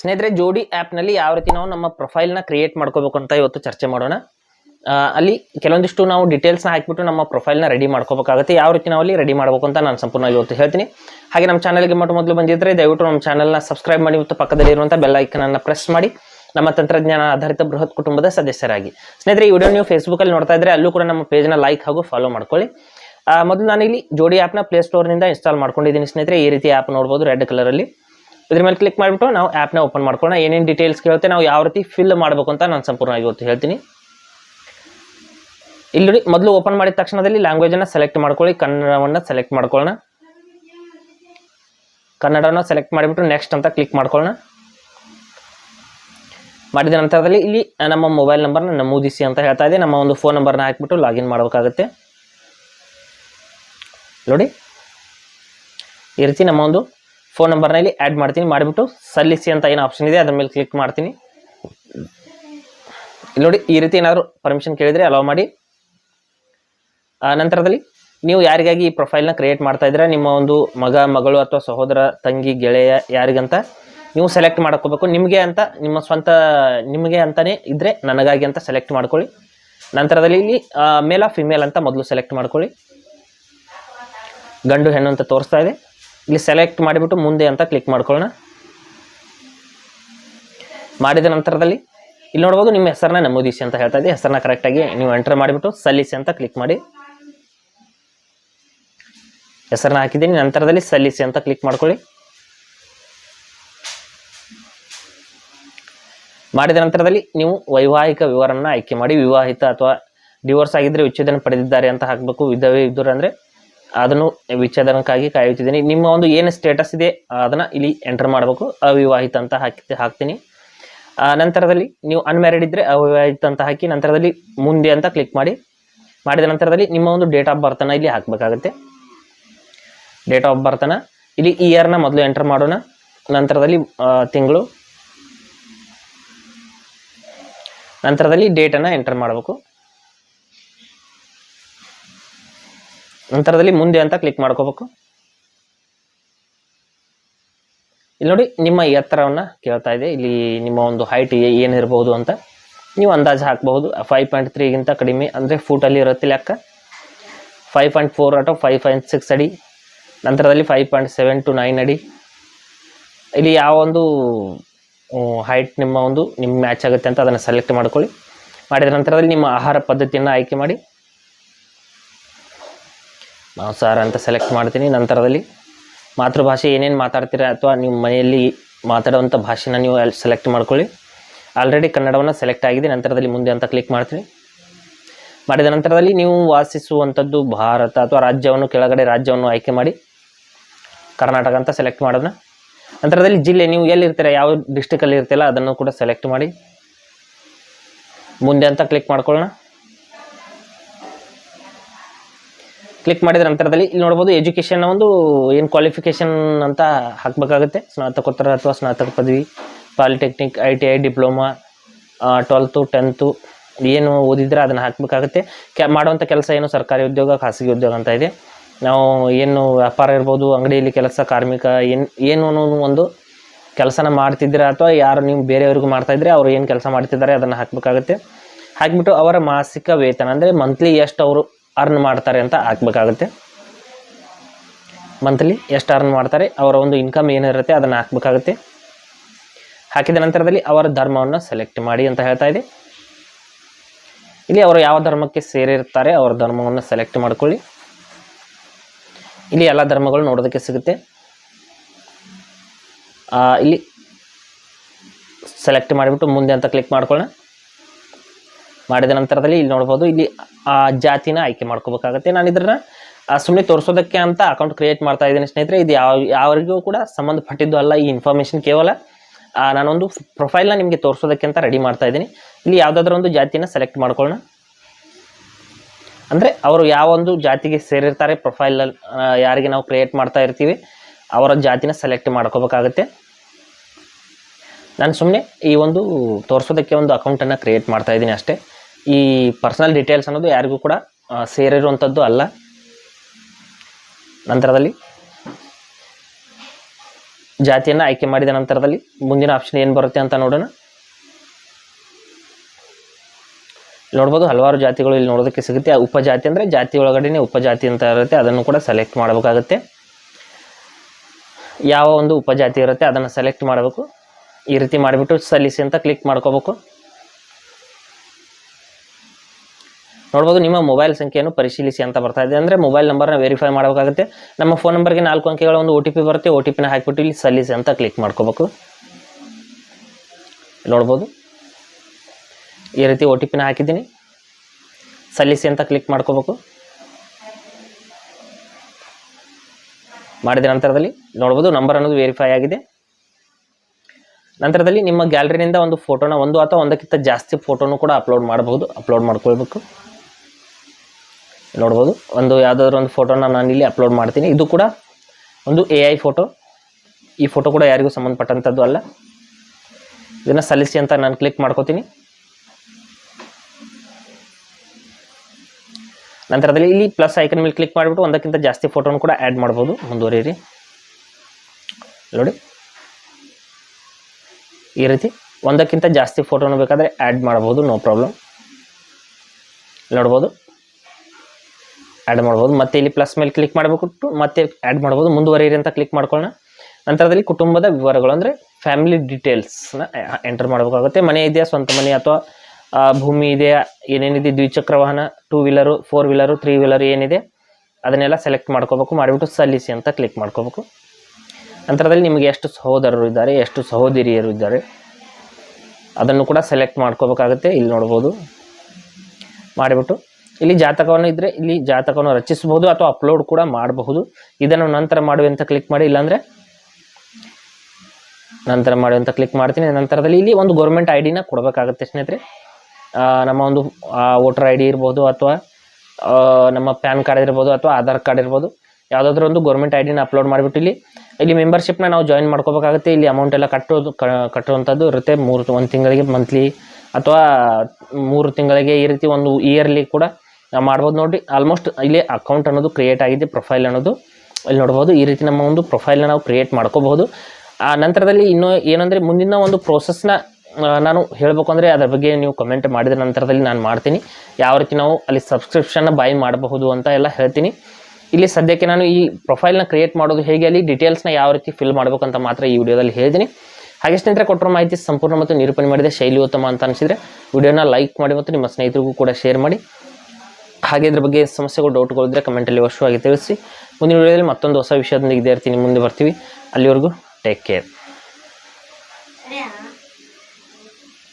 ಸ್ನೇಹಿತರೆ, ಜೋಡಿ ಆ್ಯಪ್ನಲ್ಲಿ ಯಾವ ರೀತಿ ನಾವು ನಮ್ಮ ಪ್ರೊಫೈಲ್ನ ಕ್ರಿಯೇಟ್ ಮಾಡ್ಕೋಬೇಕು ಅಂತ ಇವತ್ತು ಚರ್ಚೆ ಮಾಡೋಣ. ಅಲ್ಲಿ ಕೆಲವೊಂದಿಷ್ಟು ನಾವು ಡೀಟೇಲ್ಸ್ನ ಹಾಕಿಬಿಟ್ಟು ನಮ್ಮ ಪ್ರೊಫೈಲ್ನ ರೆಡಿ ಮಾಡ್ಕೋಬೇಕಾಗುತ್ತೆ. ಯಾವ ರೀತಿ ನಾವು ಅಲ್ಲಿ ರೆಡಿ ಮಾಡಬೇಕು ಅಂತ ನಾನು ಸಂಪೂರ್ಣವಾಗಿ ಇವತ್ತು ಹೇಳ್ತೀನಿ. ಹಾಗೆ ನಮ್ಮ ಚಾನಲ್ಗೆ ಮೊಟ್ಟ ಮೊದಲು ಬಂದಿದ್ದರೆ ದಯವಿಟ್ಟು ನಮ್ಮ ಚಾನಲ್ನ ಸಬ್ಸ್ಕ್ರೈಬ್ ಮಾಡಿ ಮತ್ತು ಪಕ್ಕದಲ್ಲಿ ಇರುವಂಥ ಬೆಲ್ ಐಕನನ್ನು ಪ್ರೆಸ್ ಮಾಡಿ. ನಮ್ಮ ತಂತ್ರಜ್ಞಾನ ಆಧಾರಿತ ಬೃಹತ್ ಕುಟುಂಬದ ಸದಸ್ಯರಾಗಿ. ಸ್ನೇಹಿತರೆ, ಈ ವಿಡಿಯೋ ನೀವು ಫೇಸ್ಬುಕ್ಕಲ್ಲಿ ನೋಡ್ತಾ ಇದ್ರೆ ಅಲ್ಲೂ ಕೂಡ ನಮ್ಮ ಪೇಜ್ನ ಲೈಕ್ ಹಾಗೂ ಫಾಲೋ ಮಾಡ್ಕೊಳ್ಳಿ. ಮೊದಲು ನಾನು ಇಲ್ಲಿ ಜೋಡಿ ಆ್ಯಪ್ನ ಪ್ಲೇಸ್ಟೋರ್ನಿಂದ ಇನ್ಸ್ಟಾಲ್ ಮಾಡ್ಕೊಂಡಿದ್ದೀನಿ ಸ್ನೇಹಿತರೆ. ಈ ರೀತಿ ಆ್ಯಪ್ ನೋಡ್ಬೋದು ರೆಡ್ ಕಲರಲ್ಲಿ ಇದ್ರ ಮೇಲೆ ಕ್ಲಿಕ್ ಮಾಡಿಬಿಟ್ಟು ನಾವು ಆ್ಯಪ್ನ ಓಪನ್ ಮಾಡ್ಕೊಳ್ಳೋಣ. ಏನೇನು ಡೀಟೇಲ್ಸ್ ಕೇಳುತ್ತೆ, ನಾವು ಯಾವ ರೀತಿ ಫಿಲ್ ಮಾಡಬೇಕು ಅಂತ ನಾನು ಸಂಪೂರ್ಣವಾಗಿ ಇವತ್ತು ಹೇಳ್ತೀನಿ. ಇಲ್ಲಿ ನೋಡಿ, ಮೊದಲು ಓಪನ್ ಮಾಡಿದ ತಕ್ಷಣದಲ್ಲಿ ಲ್ಯಾಂಗ್ವೇಜನ್ನು ಸೆಲೆಕ್ಟ್ ಮಾಡ್ಕೊಳ್ಳಿ, ಕನ್ನಡವನ್ನು ಸೆಲೆಕ್ಟ್ ಮಾಡ್ಕೊಳ್ಳೋಣ. ಕನ್ನಡವನ್ನು ಸೆಲೆಕ್ಟ್ ಮಾಡಿಬಿಟ್ಟು ನೆಕ್ಸ್ಟ್ ಅಂತ ಕ್ಲಿಕ್ ಮಾಡ್ಕೊಳ್ಳೋಣ. ಮಾಡಿದ ನಂತರದಲ್ಲಿ ಇಲ್ಲಿ ನಮ್ಮ ಮೊಬೈಲ್ ನಂಬರ್ನ ನಮೂದಿಸಿ ಅಂತ ಹೇಳ್ತಾ ಇದೆ. ನಮ್ಮ ಒಂದು ಫೋನ್ ನಂಬರ್ನ ಹಾಕಿಬಿಟ್ಟು ಲಾಗಿನ್ ಮಾಡಬೇಕಾಗುತ್ತೆ. ನೋಡಿ, ಈ ರೀತಿ ನಮ್ಮ ಒಂದು ಫೋನ್ ನಂಬರ್ನಲ್ಲಿ ಆ್ಯಡ್ ಮಾಡ್ತೀನಿ. ಮಾಡಿಬಿಟ್ಟು ಸಲ್ಲಿಸಿ ಅಂತ ಏನು ಆಪ್ಷನ್ ಇದೆ ಅದ್ರ ಮೇಲೆ ಕ್ಲಿಕ್ ಮಾಡ್ತೀನಿ. ನೋಡಿ, ಈ ರೀತಿ ಏನಾದರೂ ಪರ್ಮಿಷನ್ ಕೇಳಿದರೆ ಅಲೋ ಮಾಡಿ. ನಂತರದಲ್ಲಿ ನೀವು ಯಾರಿಗಾಗಿ ಈ ಪ್ರೊಫೈಲ್ನ ಕ್ರಿಯೇಟ್ ಮಾಡ್ತಾ ಇದ್ದೀರಾ? ನಿಮ್ಮ ಒಂದು ಮಗ, ಮಗಳು ಅಥವಾ ಸಹೋದರ, ತಂಗಿ, ಗೆಳೆಯ ಯಾರಿಗಂತ ನೀವು ಸೆಲೆಕ್ಟ್ ಮಾಡ್ಕೋಬೇಕು. ನಿಮಗೆ ಅಂತ, ನಿಮ್ಮ ಸ್ವಂತ, ನಿಮಗೆ ಅಂತಲೇ ಇದ್ದರೆ ನನಗಾಗಿ ಅಂತ ಸೆಲೆಕ್ಟ್ ಮಾಡ್ಕೊಳ್ಳಿ. ನಂತರದಲ್ಲಿ ಇಲ್ಲಿ ಮೇಲ ಫಿಮೇಲ್ ಅಂತ ಮೊದಲು ಸೆಲೆಕ್ಟ್ ಮಾಡ್ಕೊಳ್ಳಿ. ಗಂಡು, ಹೆಣ್ಣು ಅಂತ ತೋರಿಸ್ತಾ ಇದೆ. ಇಲ್ಲಿ ಸೆಲೆಕ್ಟ್ ಮಾಡಿಬಿಟ್ಟು ಮುಂದೆ ಅಂತ ಕ್ಲಿಕ್ ಮಾಡ್ಕೊಳ್ಳೋಣ. ಮಾಡಿದ ನಂತರದಲ್ಲಿ, ಇಲ್ಲಿ ನೋಡ್ಬೋದು ನಿಮ್ಮ ಹೆಸರನ್ನ ನಮೂದಿಸಿ ಅಂತ ಹೇಳ್ತಾ ಇದೆ. ಹೆಸರನ್ನ ಕರೆಕ್ಟಾಗಿ ನೀವು ಎಂಟರ್ ಮಾಡಿಬಿಟ್ಟು ಸಲ್ಲಿಸಿ ಅಂತ ಕ್ಲಿಕ್ ಮಾಡಿ. ಹೆಸರನ್ನ ಹಾಕಿದ್ದೀನಿ. ನಂತರದಲ್ಲಿ ಸಲ್ಲಿಸಿ ಅಂತ ಕ್ಲಿಕ್ ಮಾಡ್ಕೊಳ್ಳಿ. ಮಾಡಿದ ನಂತರದಲ್ಲಿ ನೀವು ವೈವಾಹಿಕ ವಿವರನ್ನ ಆಯ್ಕೆ ಮಾಡಿ. ವಿವಾಹಿತ ಅಥವಾ ಡಿವೋರ್ಸ್ ಆಗಿದ್ದರೆ ವಿಚ್ಛೇದನ ಪಡೆದಿದ್ದಾರೆ ಅಂತ ಹಾಕಬೇಕು. ವಿಧವೇ ಇದ್ದರು ಅಂದರೆ ಅದನ್ನು ವಿಚ್ಛೇದನಕ್ಕಾಗಿ ಕಾಯುತ್ತಿದ್ದೀನಿ. ನಿಮ್ಮ ಒಂದು ಏನು ಸ್ಟೇಟಸ್ ಇದೆ, ಅದನ್ನು ಇಲ್ಲಿ ಎಂಟರ್ ಮಾಡಬೇಕು. ಅವಿವಾಹಿತ ಅಂತ ಹಾಕಿ ಹಾಕ್ತೀನಿ ನಂತರದಲ್ಲಿ ನೀವು ಅನ್ಮ್ಯಾರಿಡ್ ಇದ್ದರೆ ಅವಿವಾಹಿತ ಅಂತ ಹಾಕಿ ನಂತರದಲ್ಲಿ ಮುಂದೆ ಅಂತ ಕ್ಲಿಕ್ ಮಾಡಿ. ಮಾಡಿದ ನಂತರದಲ್ಲಿ ನಿಮ್ಮ ಒಂದು ಡೇಟ್ ಆಫ್ ಬರ್ತನ ಇಲ್ಲಿ ಹಾಕಬೇಕಾಗುತ್ತೆ. ಡೇಟ್ ಆಫ್ ಬರ್ತನ ಇಲ್ಲಿ ಇಯರ್ನ ಮೊದಲು ಎಂಟರ್ ಮಾಡೋಣ. ನಂತರದಲ್ಲಿ ತಿಂಗಳು. ನಂತರದಲ್ಲಿ ಡೇಟನ್ನು ಎಂಟರ್ ಮಾಡಬೇಕು. ನಂತರದಲ್ಲಿ ಮುಂದೆ ಅಂತ ಕ್ಲಿಕ್ ಮಾಡ್ಕೋಬೇಕು. ಇಲ್ಲಿ ನೋಡಿ, ನಿಮ್ಮ ಎತ್ತರವನ್ನು ಕೇಳ್ತಾ ಇದೆ. ಇಲ್ಲಿ ನಿಮ್ಮ ಒಂದು ಹೈಟ್ ಏನಿರಬಹುದು ಅಂತ ನೀವು ಅಂದಾಜು ಹಾಕಬಹುದು. ಫೈವ್ ಪಾಯಿಂಟ್ ತ್ರೀಗಿಂತ ಕಡಿಮೆ ಅಂದರೆ ಫೂಟಲ್ಲಿ ಇರುತ್ತೆ ಲೆಕ್ಕ. ಫೈವ್ ಪಾಯಿಂಟ್ ಫೋರ್ ಅಥವಾ ಫೈವ್ ಪಾಯಿಂಟ್ ಸಿಕ್ಸ್ ಅಡಿ. ನಂತರದಲ್ಲಿ five point seven to nine ಅಡಿ. ಇಲ್ಲಿ ಯಾವ ಒಂದು ಹೈಟ್ ನಿಮ್ಮ ಒಂದು ನಿಮ್ಮ ಮ್ಯಾಚ್ ಆಗುತ್ತೆ ಅಂತ ಅದನ್ನು ಸೆಲೆಕ್ಟ್ ಮಾಡ್ಕೊಳ್ಳಿ. ಮಾಡಿದ ನಂತರದಲ್ಲಿ ನಿಮ್ಮ ಆಹಾರ ಪದ್ಧತಿಯನ್ನು ಆಯ್ಕೆ ಮಾಡಿ. ಮಾಂಸಾಹಾರ ಅಂತ ಸೆಲೆಕ್ಟ್ ಮಾಡ್ತೀನಿ. ನಂತರದಲ್ಲಿ ಮಾತೃಭಾಷೆ ಏನೇನು ಮಾತಾಡ್ತೀರಾ ಅಥವಾ ನೀವು ಮನೆಯಲ್ಲಿ ಮಾತಾಡುವಂಥ ಭಾಷೆನ ನೀವು ಸೆಲೆಕ್ಟ್ ಮಾಡ್ಕೊಳ್ಳಿ. ಆಲ್ರೆಡಿ ಕನ್ನಡವನ್ನು ಸೆಲೆಕ್ಟ್ ಆಗಿದೆ. ನಂತರದಲ್ಲಿ ಮುಂದೆ ಅಂತ ಕ್ಲಿಕ್ ಮಾಡ್ತೀನಿ. ಮಾಡಿದ ನಂತರದಲ್ಲಿ ನೀವು ವಾಸಿಸುವಂಥದ್ದು ಭಾರತ ಅಥವಾ ರಾಜ್ಯವನ್ನು, ಕೆಳಗಡೆ ರಾಜ್ಯವನ್ನು ಆಯ್ಕೆ ಮಾಡಿ ಕರ್ನಾಟಕ ಅಂತ ಸೆಲೆಕ್ಟ್ ಮಾಡೋದನ್ನ. ನಂತರದಲ್ಲಿ ಜಿಲ್ಲೆ ನೀವು ಎಲ್ಲಿರ್ತೀರ, ಯಾವ ಡಿಸ್ಟಿಕಲ್ಲಿ ಇರ್ತೀರ ಅದನ್ನು ಕೂಡ ಸೆಲೆಕ್ಟ್ ಮಾಡಿ ಮುಂದೆ ಅಂತ ಕ್ಲಿಕ್ ಮಾಡ್ಕೊಳ್ಳೋಣ. ಕ್ಲಿಕ್ ಮಾಡಿದ ನಂತರದಲ್ಲಿ ಇಲ್ಲಿ ನೋಡ್ಬೋದು ಎಜುಕೇಷನ್ ಒಂದು ಏನು ಕ್ವಾಲಿಫಿಕೇಷನ್ ಅಂತ ಹಾಕಬೇಕಾಗುತ್ತೆ. ಸ್ನಾತಕೋತ್ತರ ಅಥವಾ ಸ್ನಾತಕ ಪದವಿ polytechnic I T I diploma twelfth tenth ಏನು ಓದಿದ್ರೆ ಅದನ್ನು ಹಾಕಬೇಕಾಗುತ್ತೆ. ಕೆ ಮಾಡುವಂಥ ಕೆಲಸ ಏನು ಸರ್ಕಾರಿ ಉದ್ಯೋಗ, ಖಾಸಗಿ ಉದ್ಯೋಗ ಅಂತ ಇದೆ. ನಾವು ಏನು ವ್ಯಾಪಾರ ಇರ್ಬೋದು, ಅಂಗಡಿಯಲ್ಲಿ ಕೆಲಸ, ಕಾರ್ಮಿಕ, ಏನು ಏನು ಒಂದು ಕೆಲಸನ ಮಾಡ್ತಿದ್ರೆ ಅಥವಾ ಯಾರು ನೀವು ಬೇರೆಯವ್ರಿಗೂ ಮಾಡ್ತಾಯಿದ್ರೆ ಅವ್ರು ಏನು ಕೆಲಸ ಮಾಡ್ತಿದ್ದಾರೆ ಅದನ್ನು ಹಾಕಬೇಕಾಗುತ್ತೆ. ಹಾಕಿಬಿಟ್ಟು ಅವರ ಮಾಸಿಕ ವೇತನ ಅಂದರೆ ಮಂತ್ಲಿ ಎಷ್ಟು ಅವರು ಅರ್ನ್ ಮಾಡ್ತಾರೆ ಅಂತ ಹಾಕ್ಬೇಕಾಗುತ್ತೆ. ಮಂತ್ಲಿ ಎಷ್ಟು ಅರ್ನ್ ಮಾಡ್ತಾರೆ, ಅವರ ಒಂದು ಇನ್ಕಮ್ ಏನಿರುತ್ತೆ ಅದನ್ನು ಹಾಕಬೇಕಾಗುತ್ತೆ. ಹಾಕಿದ ನಂತರದಲ್ಲಿ ಅವರ ಧರ್ಮವನ್ನು ಸೆಲೆಕ್ಟ್ ಮಾಡಿ ಅಂತ ಹೇಳ್ತಾ ಇದೆ. ಇಲ್ಲಿ ಅವರು ಯಾವ ಧರ್ಮಕ್ಕೆ ಸೇರಿರ್ತಾರೆ, ಅವರ ಧರ್ಮವನ್ನು ಸೆಲೆಕ್ಟ್ ಮಾಡ್ಕೊಳ್ಳಿ. ಇಲ್ಲಿ ಎಲ್ಲ ಧರ್ಮಗಳು ನೋಡೋದಕ್ಕೆ ಸಿಗುತ್ತೆ. ಇಲ್ಲಿ ಸೆಲೆಕ್ಟ್ ಮಾಡಿಬಿಟ್ಟು ಮುಂದೆ ಅಂತ ಕ್ಲಿಕ್ ಮಾಡ್ಕೊಳ್ಳೋಣ. ಮಾಡಿದ ನಂತರದಲ್ಲಿ ಇಲ್ಲಿ ನೋಡ್ಬೋದು, ಇಲ್ಲಿ ಆ ಜಾತಿನ ಆಯ್ಕೆ ಮಾಡ್ಕೋಬೇಕಾಗತ್ತೆ. ನಾನು ಇದನ್ನ ಸುಮ್ಮನೆ ತೋರಿಸೋದಕ್ಕೆ ಅಂತ ಅಕೌಂಟ್ ಕ್ರಿಯೇಟ್ ಮಾಡ್ತಾ ಇದ್ದೀನಿ ಸ್ನೇಹಿತರೆ. ಇದು ಯಾವ, ಯಾವರಿಗೂ ಕೂಡ ಸಂಬಂಧಪಟ್ಟಿದ್ದು ಅಲ್ಲ ಈ ಇನ್ಫಾರ್ಮೇಷನ್ ಕೇವಲ. ನಾನೊಂದು ಪ್ರೊಫೈಲ್ನ ನಿಮಗೆ ತೋರಿಸೋದಕ್ಕೆ ಅಂತ ರೆಡಿ ಮಾಡ್ತಾ ಇದ್ದೀನಿ. ಇಲ್ಲಿ ಯಾವುದಾದ್ರೂ ಒಂದು ಜಾತಿನ ಸೆಲೆಕ್ಟ್ ಮಾಡ್ಕೊಳ್ಳೋಣ. ಅಂದರೆ ಅವರು ಯಾವ ಒಂದು ಜಾತಿಗೆ ಸೇರಿರ್ತಾರೆ ಪ್ರೊಫೈಲಲ್ಲಿ ಯಾರಿಗೆ ನಾವು ಕ್ರಿಯೇಟ್ ಮಾಡ್ತಾ ಇರ್ತೀವಿ, ಅವರ ಜಾತಿನ ಸೆಲೆಕ್ಟ್ ಮಾಡ್ಕೋಬೇಕಾಗತ್ತೆ. ನಾನು ಸುಮ್ಮನೆ ಈ ಒಂದು ತೋರಿಸೋದಕ್ಕೆ ಒಂದು ಅಕೌಂಟನ್ನು ಕ್ರಿಯೇಟ್ ಮಾಡ್ತಾ ಇದ್ದೀನಿ ಅಷ್ಟೇ. ಈ ಪರ್ಸನಲ್ ಡೀಟೇಲ್ಸ್ ಅನ್ನೋದು ಯಾರಿಗೂ ಕೂಡ ಸೇರಿರುವಂಥದ್ದು ಅಲ್ಲ. ನಂತರದಲ್ಲಿ ಜಾತಿಯನ್ನು ಆಯ್ಕೆ ಮಾಡಿದ ನಂತರದಲ್ಲಿ ಮುಂದಿನ ಆಪ್ಷನ್ ಏನು ಬರುತ್ತೆ ಅಂತ ನೋಡೋಣ. ನೋಡ್ಬೋದು ಹಲವಾರು ಜಾತಿಗಳು ಇಲ್ಲಿ ನೋಡೋದಕ್ಕೆ ಸಿಗುತ್ತೆ. ಉಪಜಾತಿ ಅಂದರೆ ಜಾತಿ ಒಳಗಡೆನೆ ಉಪಜಾತಿ ಅಂತ ಇರುತ್ತೆ, ಅದನ್ನು ಕೂಡ ಸೆಲೆಕ್ಟ್ ಮಾಡಬೇಕಾಗುತ್ತೆ. ಯಾವ ಒಂದು ಉಪಜಾತಿ ಇರುತ್ತೆ ಅದನ್ನು ಸೆಲೆಕ್ಟ್ ಮಾಡಬೇಕು. ಈ ರೀತಿ ಮಾಡಿಬಿಟ್ಟು ಸಲ್ಲಿಸಿ ಅಂತ ಕ್ಲಿಕ್ ಮಾಡ್ಕೋಬೇಕು. ನೋಡ್ಬೋದು ನಿಮ್ಮ ಮೊಬೈಲ್ ಸಂಖ್ಯೆಯನ್ನು ಪರಿಶೀಲಿಸಿ ಅಂತ ಬರ್ತಾ ಇದೆ. ಅಂದರೆ ಮೊಬೈಲ್ ನಂಬರ್ನ ವೆರಿಫೈ ಮಾಡಬೇಕಾಗುತ್ತೆ. ನಮ್ಮ ಫೋನ್ ನಂಬರ್ಗೆ ನಾಲ್ಕು ಅಂಕೆಗಳ ಒಂದು ಒ ಟಿ ಪಿ ಬರುತ್ತೆ. ಒ ಟಿ ಪಿನ ಹಾಕಿಬಿಟ್ಟು ಇಲ್ಲಿ ಸಲ್ಲಿಸಿ ಅಂತ ಕ್ಲಿಕ್ ಮಾಡ್ಕೋಬೇಕು. ನೋಡ್ಬೋದು. ಈ ರೀತಿ ಒ ಟಿ ಪಿನ ಹಾಕಿದ್ದೀನಿ. ಸಲ್ಲಿಸಿ ಅಂತ ಕ್ಲಿಕ್ ಮಾಡ್ಕೋಬೇಕು. ಮಾಡಿದ ನಂತರದಲ್ಲಿ ನೋಡ್ಬೋದು ನಂಬರ್ ಅನ್ನೋದು ವೆರಿಫೈ ಆಗಿದೆ. ನಂತರದಲ್ಲಿ ನಿಮ್ಮ ಗ್ಯಾಲರಿನಿಂದ ಒಂದು ಫೋಟೋನ ಒಂದು ಅಥವಾ ಒಂದಕ್ಕಿಂತ ಜಾಸ್ತಿ ಫೋಟೋನು ಕೂಡ ಅಪ್ಲೋಡ್ ಮಾಡಬಹುದು. ಅಪ್ಲೋಡ್ ಮಾಡ್ಕೊಳ್ಬೇಕು. ನೋಡ್ಬೋದು. ಒಂದು ಯಾವುದಾದ್ರು ಒಂದು ಫೋಟೋನ ನಾನು ಇಲ್ಲಿ ಅಪ್ಲೋಡ್ ಮಾಡ್ತೀನಿ. ಇದು ಕೂಡ ಒಂದು ಎ ಐ ಫೋಟೋ ಈ ಫೋಟೋ ಕೂಡ ಯಾರಿಗೂ ಸಂಬಂಧಪಟ್ಟಂಥದ್ದು ಅಲ್ಲ. ಇದನ್ನು ಸಲ್ಲಿಸಿ ಅಂತ ನಾನು ಕ್ಲಿಕ್ ಮಾಡ್ಕೋತೀನಿ. ನಂತರದಲ್ಲಿ ಇಲ್ಲಿ ಪ್ಲಸ್ ಐಕನ್ ಮೇಲೆ ಕ್ಲಿಕ್ ಮಾಡಿಬಿಟ್ಟು ಒಂದಕ್ಕಿಂತ ಜಾಸ್ತಿ ಫೋಟೋನ ಕೂಡ ಆ್ಯಡ್ ಮಾಡ್ಬೋದು. ಮುಂದುವರಿಯಿರಿ. ನೋಡಿ. ಈ ರೀತಿ ಒಂದಕ್ಕಿಂತ ಜಾಸ್ತಿ ಫೋಟೋನು ಬೇಕಾದರೆ ಆ್ಯಡ್ ಮಾಡ್ಬೋದು. ನೋ ಪ್ರಾಬ್ಲಮ್ ನೋಡ್ಬೋದು. ಆ್ಯಡ್ ಮಾಡ್ಬೋದು. ಮತ್ತೆ ಇಲ್ಲಿ ಪ್ಲಸ್ ಮೇಲೆ ಕ್ಲಿಕ್ ಮಾಡಬೇಕು ಮತ್ತೆ ಆ್ಯಡ್ ಮಾಡ್ಬೋದು. ಮುಂದುವರಿಯಿರಿ ಅಂತ ಕ್ಲಿಕ್ ಮಾಡ್ಕೊಳ್ಳೋಣ. ನಂತರದಲ್ಲಿ ಕುಟುಂಬದ ವಿವರಗಳು ಅಂದರೆ ಫ್ಯಾಮಿಲಿ ಡೀಟೇಲ್ಸ್ನ ಎಂಟರ್ ಮಾಡಬೇಕಾಗುತ್ತೆ. ಮನೆ ಇದೆಯಾ? ಸ್ವಂತ ಮನೆ ಅಥವಾ ಭೂಮಿ ಇದೆಯಾ? ಏನೇನಿದೆ? ದ್ವಿಚಕ್ರ ವಾಹನ two wheeler four wheeler three wheeler ಏನಿದೆ? ಅದನ್ನೆಲ್ಲ ಸೆಲೆಕ್ಟ್ ಮಾಡ್ಕೋಬೇಕು. ಮಾಡಿಬಿಟ್ಟು ಸಲ್ಲಿಸಿ ಅಂತ ಕ್ಲಿಕ್ ಮಾಡ್ಕೋಬೇಕು. ನಂತರದಲ್ಲಿ ನಿಮಗೆ ಎಷ್ಟು ಸಹೋದರರು ಇದ್ದಾರೆ, ಎಷ್ಟು ಸಹೋದರಿಯರು ಇದ್ದಾರೆ, ಅದನ್ನು ಕೂಡ ಸೆಲೆಕ್ಟ್ ಮಾಡ್ಕೋಬೇಕಾಗುತ್ತೆ. ಇಲ್ಲಿ ನೋಡ್ಬೋದು. ಮಾಡಿಬಿಟ್ಟು ಇಲ್ಲಿ ಜಾತಕವನ್ನು ಇದ್ರೆ ಇಲ್ಲಿ ಜಾತಕವನ್ನು ರಚಿಸಬಹುದು ಅಥವಾ ಅಪ್ಲೋಡ್ ಕೂಡ ಮಾಡಬಹುದು. ಇದನ್ನು ನಂತರ ಮಾಡುವೆ ಅಂತ ಕ್ಲಿಕ್ ಮಾಡಿ, ಇಲ್ಲಾಂದ್ರೆ ನಂತರ ಮಾಡಿ ಅಂತ ಕ್ಲಿಕ್ ಮಾಡ್ತೀನಿ. ನಂತರದಲ್ಲಿ ಇಲ್ಲಿ ಒಂದು ಗೌರ್ಮೆಂಟ್ ಐ ಡಿನ ಕೊಡಬೇಕಾಗುತ್ತೆ ಸ್ನೇಹಿತರೆ. ನಮ್ಮ ಒಂದು ವೋಟರ್ ಐ ಡಿ ಇರ್ಬೋದು ಅಥವಾ ನಮ್ಮ ಪ್ಯಾನ್ ಕಾರ್ಡ್ ಇರ್ಬೋದು ಅಥವಾ ಆಧಾರ್ ಕಾರ್ಡ್ ಇರ್ಬೋದು. ಯಾವುದಾದ್ರೂ ಒಂದು ಗೌರ್ಮೆಂಟ್ ಐ ಡಿನ ಅಪ್ಲೋಡ್ ಮಾಡಿಬಿಟ್ಟು ಇಲ್ಲಿ ಇಲ್ಲಿ ಮೆಂಬರ್ಶಿಪ್ನ ನಾವು ಜಾಯಿನ್ ಮಾಡ್ಕೋಬೇಕಾಗುತ್ತೆ. ಇಲ್ಲಿ ಅಮೌಂಟ್ ಎಲ್ಲ ಕಟ್ಟೋದು ಕಟ್ಟುವಂಥದ್ದು ಇರುತ್ತೆ. ಮೂರು, ಒಂದು ತಿಂಗಳಿಗೆ ಮಂತ್ಲಿ ಅಥವಾ ಮೂರು ತಿಂಗಳಿಗೆ ಈ ರೀತಿ ಒಂದು ಇಯರ್ಲಿ ಕೂಡ ನಾವು ಮಾಡ್ಬೋದು ನೋಡಿ. ಆಲ್ಮೋಸ್ಟ್ ಇಲ್ಲಿ ಅಕೌಂಟ್ ಅನ್ನೋದು ಕ್ರಿಯೇಟ್ ಆಗಿದೆ ಪ್ರೊಫೈಲ್ ಅನ್ನೋದು. ಇಲ್ಲಿ ನೋಡ್ಬೋದು, ಈ ರೀತಿ ನಮ್ಮ ಒಂದು ಪ್ರೊಫೈಲ್ನ ನಾವು ಕ್ರಿಯೇಟ್ ಮಾಡ್ಕೋಬಹುದು. ಆ ನಂತರದಲ್ಲಿ ಇನ್ನೂ ಏನಂದರೆ ಮುಂದಿನ ಒಂದು ಪ್ರೋಸೆಸ್ನ ನಾನು ಹೇಳಬೇಕು ಅಂದರೆ ಅದರ ಬಗ್ಗೆ ನೀವು ಕಮೆಂಟ್ ಮಾಡಿದ ನಂತರದಲ್ಲಿ ನಾನು ಮಾಡ್ತೀನಿ. ಯಾವ ರೀತಿ ನಾವು ಅಲ್ಲಿ ಸಬ್ಸ್ಕ್ರಿಪ್ಷನ್ನ ಬೈ ಮಾಡಬಹುದು ಅಂತ ಎಲ್ಲ ಹೇಳ್ತೀನಿ. ಇಲ್ಲಿ ಸದ್ಯಕ್ಕೆ ನಾನು ಈ ಪ್ರೊಫೈಲ್ನ ಕ್ರಿಯೇಟ್ ಮಾಡೋದು ಹೇಗೆ, ಅಲ್ಲಿ ಡೀಟೇಲ್ಸ್ನ ಯಾವ ರೀತಿ ಫಿಲ್ ಮಾಡಬೇಕಂತ ಮಾತ್ರ ಈ ವಿಡಿಯೋದಲ್ಲಿ ಹೇಳ್ತೀನಿ. ಹಾಗೆ ಸ್ನೇಹಿತರೆ, ಕೊಟ್ಟರು ಮಾಹಿತಿ ಸಂಪೂರ್ಣ ಮತ್ತು ನಿರೂಪಣೆ ಮಾಡಿದೆ ಶೈಲಿ ಉತ್ತಮ ಅಂತ ಅನಿಸಿದರೆ ವಿಡಿಯೋನ ಲೈಕ್ ಮಾಡಿ ಮತ್ತು ನಿಮ್ಮ ಸ್ನೇಹಿತರಿಗೂ ಕೂಡ ಶೇರ್ ಮಾಡಿ. ಹಾಗೆ ಇದ್ರ ಬಗ್ಗೆ ಸಮಸ್ಯೆಗಳು ಡೌಟ್ಗಳಿದ್ರೆ ಕಮೆಂಟಲ್ಲಿ ವರ್ಷವಾಗಿ ತಿಳಿಸಿ. ಮುಂದಿನ ವಿಡಿಯೋದಲ್ಲಿ ಮತ್ತೊಂದು ಹೊಸ ವಿಷಯದೊಂದಿಗೆ ಇದೇ ಇರ್ತೀನಿ ಮುಂದೆ ಬರ್ತೀವಿ. ಅಲ್ಲಿವರೆಗೂ ಟೇಕ್ ಕೇರ್